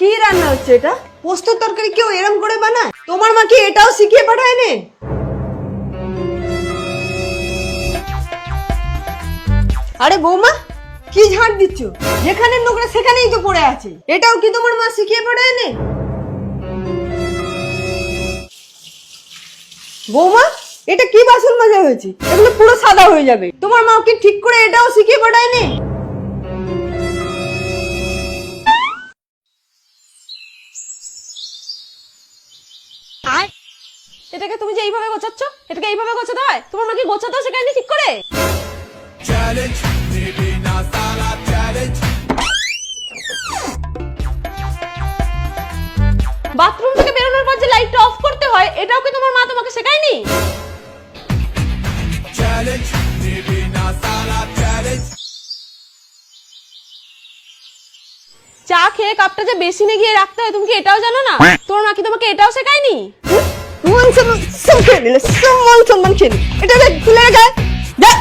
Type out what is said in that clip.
কি রান্না হচ্ছে এটা? পোস্তর তরকারি কেউ এরম করে বানায়? তোমার মা কি এটাও শিখিয়ে পাঠায়নি? আরে বৌমা, কি ঝাড় দিচ্ছ? যেখানে নোংরা সেখানেই তো পড়ে আছে। এটাও কি তোমার মা শিখিয়ে পাঠায়নি? বৌমা, এটা কি বাসন মাজা হয়েছে? এগুলো পুরো সাদা হয়ে যাবে। তোমার মা কি ঠিক করে এটাও শিখিয়ে পাঠায়নি? এটাকে তুমি যে এইভাবে গোছাচ্ছ? এটাকে এইভাবে গোছাতে হয়? তোমার মা কি গোছাতেও শেখায়নি ঠিক করে? বাথরুম থেকে বেরোনোর পর যে লাইটটা অফ করতে হয় এটাও কি তোমার মা তোমাকে শেখায়নি? চা খেয়ে কাপটা যে বেসিনে গিয়ে রাখতে হয় তুমি কি এটাও জানো না? তোমার মা কি তোমাকে এটাও শেখায়নি? মান সম্মান সব খেয়ে নিলে সম্মান সম্মান খেয়ে নিলে এটা খুলে রেখে যা